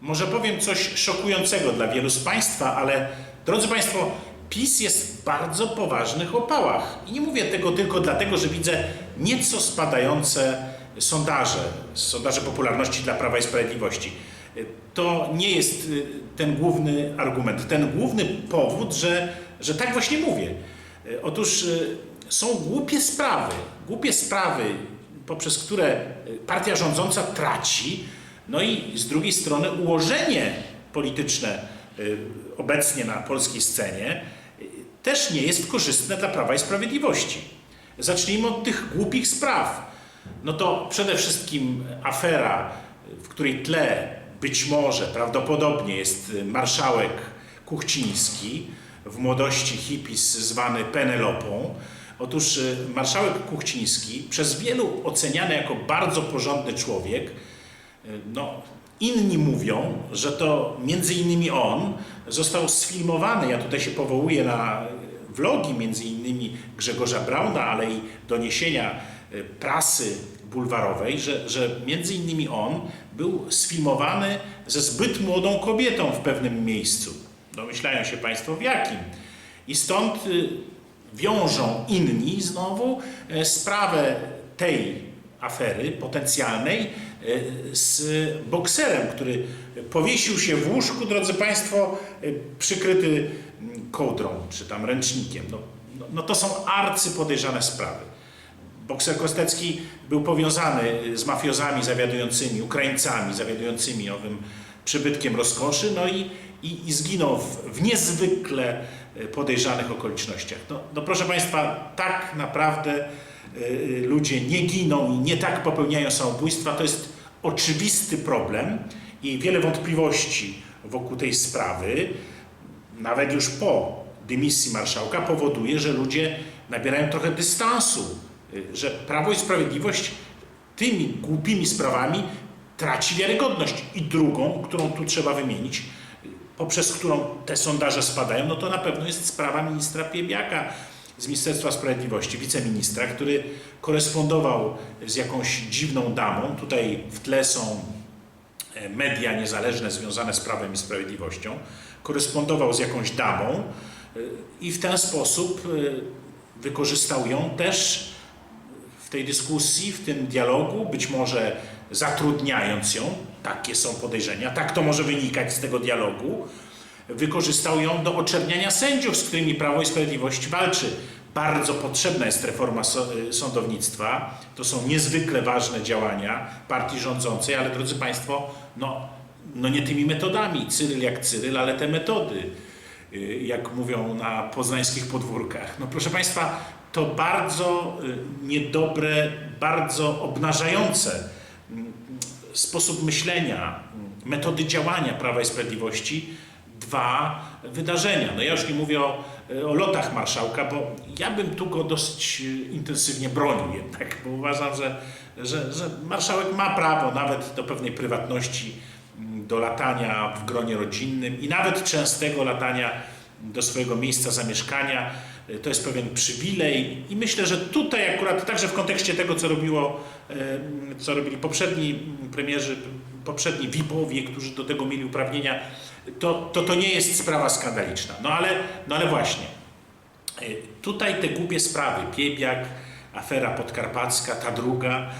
Może powiem coś szokującego dla wielu z Państwa, ale drodzy Państwo, PiS jest w bardzo poważnych opałach. I nie mówię tego tylko dlatego, że widzę nieco spadające sondaże, sondaże popularności dla Prawa i Sprawiedliwości. To nie jest y, ten główny argument, ten główny powód, że, że tak właśnie mówię. Y, Otóż y, są głupie sprawy, głupie sprawy, poprzez które partia rządząca traci, no i z drugiej strony ułożenie polityczne y, obecnie na polskiej scenie y, też nie jest korzystne dla Prawa i Sprawiedliwości. Zacznijmy od tych głupich spraw. No to przede wszystkim afera, w której tle być może, prawdopodobnie jest marszałek Kuchciński, w młodości hipis zwany Penelopą. Otóż y, marszałek Kuchciński, przez wielu oceniany jako bardzo porządny człowiek, no, inni mówią, że to między innymi on został sfilmowany. Ja tutaj się powołuję na vlogi między innymi Grzegorza Brauna, ale i doniesienia e, prasy bulwarowej, że, że między innymi on był sfilmowany ze zbyt młodą kobietą w pewnym miejscu. Domyślają się Państwo w jakim. I stąd y, wiążą inni znowu e, sprawę tej afery potencjalnej e, z bokserem, który powiesił się w łóżku, drodzy Państwo, e, przykryty kołdrą czy tam ręcznikiem. No, no, no to są arcypodejrzane sprawy. Bokser Kostecki był powiązany z mafiozami zawiadującymi, Ukraińcami zawiadującymi owym przybytkiem rozkoszy, no i, i, i zginął w, w niezwykle e, podejrzanych okolicznościach. No, no proszę Państwa, tak naprawdę y, ludzie nie giną i nie tak popełniają samobójstwa, to jest oczywisty problem i wiele wątpliwości wokół tej sprawy, nawet już po dymisji marszałka, powoduje, że ludzie nabierają trochę dystansu, że Prawo i Sprawiedliwość tymi głupimi sprawami traci wiarygodność. I drugą, którą tu trzeba wymienić, poprzez którą te sondaże spadają, no to na pewno jest sprawa ministra Piebiaka z Ministerstwa Sprawiedliwości, wiceministra, który korespondował z jakąś dziwną damą. Tutaj w tle są e, media niezależne związane z Prawem i Sprawiedliwością. Korespondował z jakąś damą e, i w ten sposób e, wykorzystał ją też w tej dyskusji, w tym dialogu, być może zatrudniając ją, takie są podejrzenia, tak to może wynikać z tego dialogu, wykorzystał ją do oczerniania sędziów, z którymi Prawo i Sprawiedliwość walczy. Bardzo potrzebna jest reforma y, sądownictwa. To są niezwykle ważne działania partii rządzącej, ale drodzy Państwo, no, no nie tymi metodami. Cyryl jak Cyryl, ale te metody, y, jak mówią na poznańskich podwórkach. No proszę Państwa, to bardzo y, niedobre, bardzo obnażające sposób myślenia, metody działania Prawa i Sprawiedliwości dwa wydarzenia. No ja już nie mówię o, o lotach marszałka, bo ja bym tu go dosyć y, intensywnie bronił jednak, bo uważam, że, że, że marszałek ma prawo nawet do pewnej prywatności, do latania w gronie rodzinnym i nawet częstego latania do swojego miejsca zamieszkania. Y, To jest pewien przywilej i myślę, że tutaj akurat także w kontekście tego, co robiło, y, co robili poprzedni premierzy, poprzedni VIP-owie, którzy do tego mieli uprawnienia, to, to to nie jest sprawa skandaliczna. No ale, no ale właśnie, y, tutaj te głupie sprawy, Piebiak, afera podkarpacka, ta druga,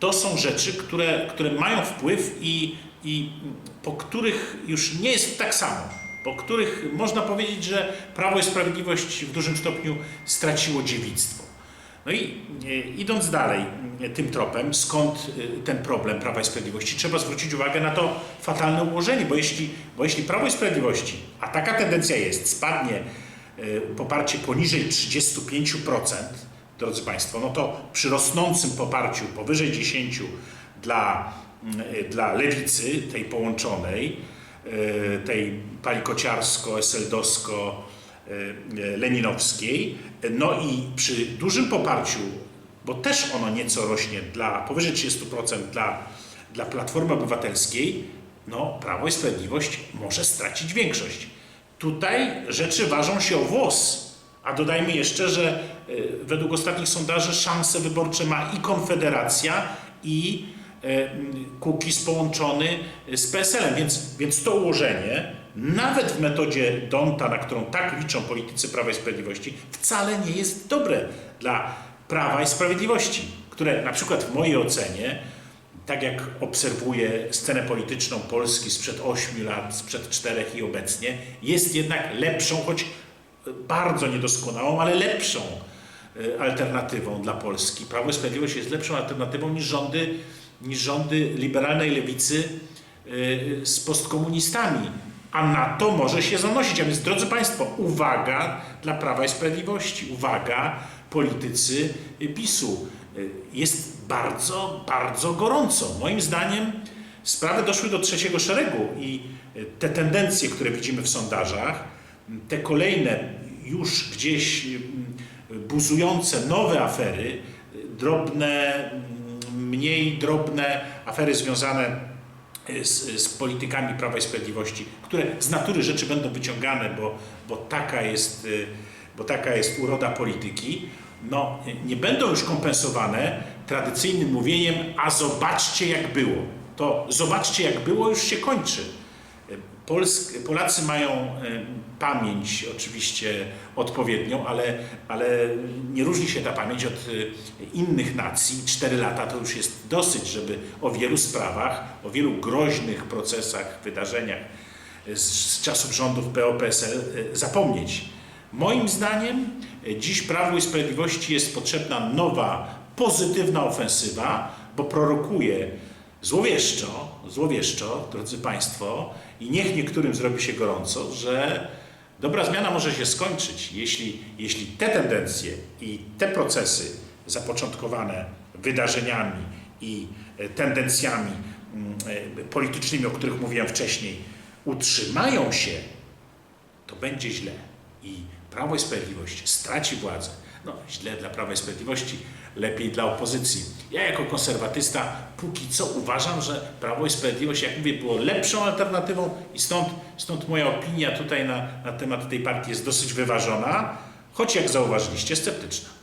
to są rzeczy, które, które mają wpływ i, i po których już nie jest tak samo. Po których można powiedzieć, że Prawo i Sprawiedliwość w dużym stopniu straciło dziewictwo. No i e, idąc dalej e, tym tropem, skąd e, ten problem Prawa i Sprawiedliwości, trzeba zwrócić uwagę na to fatalne ułożenie, bo jeśli, bo jeśli Prawo i Sprawiedliwości, a taka tendencja jest, spadnie poparcie poniżej 35%, drodzy Państwo, no to przy rosnącym poparciu powyżej 10 dla, dla lewicy, tej połączonej, tej palikociarsko-eseldowsko-leninowskiej, no i przy dużym poparciu, bo też ono nieco rośnie dla powyżej 30% dla, dla Platformy Obywatelskiej, no Prawo i Sprawiedliwość może stracić większość. Tutaj rzeczy ważą się o włos. A dodajmy jeszcze, że według ostatnich sondaży szanse wyborcze ma i Konfederacja, i Kukiz połączony z PSL-em, więc, więc to ułożenie, nawet w metodzie Donta, na którą tak liczą politycy Prawa i Sprawiedliwości, wcale nie jest dobre dla Prawa i Sprawiedliwości, które na przykład w mojej ocenie, tak jak obserwuję scenę polityczną Polski sprzed 8 lat, sprzed 4 i obecnie, jest jednak lepszą, choć bardzo niedoskonałą, ale lepszą e, alternatywą dla Polski. Prawo i Sprawiedliwość jest lepszą alternatywą niż rządy, niż rządy liberalnej lewicy e, z postkomunistami. A na to może się zanosić. A więc, drodzy Państwo, uwaga dla Prawa i Sprawiedliwości, uwaga politycy PiSu. E, Jest bardzo, bardzo gorąco. Moim zdaniem sprawy doszły do trzeciego szeregu i te tendencje, które widzimy w sondażach, te kolejne już gdzieś mm, buzujące nowe afery, drobne, mm, mniej drobne afery związane z, z politykami Prawa i Sprawiedliwości, które z natury rzeczy będą wyciągane, bo, bo, taka, jest, y, bo taka jest uroda polityki, no, nie będą już kompensowane tradycyjnym mówieniem, a zobaczcie jak było. To zobaczcie jak było już się kończy. Polsk, Polacy mają e, pamięć oczywiście odpowiednią, ale, ale nie różni się ta pamięć od e, innych nacji. Cztery lata to już jest dosyć, żeby o wielu sprawach, o wielu groźnych procesach, wydarzeniach z, z czasów rządów PO-PSL e, zapomnieć. Moim zdaniem dziś Prawu i Sprawiedliwości jest potrzebna nowa, pozytywna ofensywa, bo prorokuje złowieszczo, złowieszczo, drodzy Państwo, i niech niektórym zrobi się gorąco, że dobra zmiana może się skończyć, jeśli, jeśli te tendencje i te procesy zapoczątkowane wydarzeniami i e, tendencjami mm, e, politycznymi, o których mówiłem wcześniej, utrzymają się, to będzie źle i Prawo i Sprawiedliwość straci władzę. No, źle dla Prawa i Sprawiedliwości, lepiej dla opozycji. Ja jako konserwatysta póki co uważam, że Prawo i Sprawiedliwość, jak mówię, było lepszą alternatywą i stąd, stąd moja opinia tutaj na, na temat tej partii jest dosyć wyważona, choć jak zauważyliście, sceptyczna.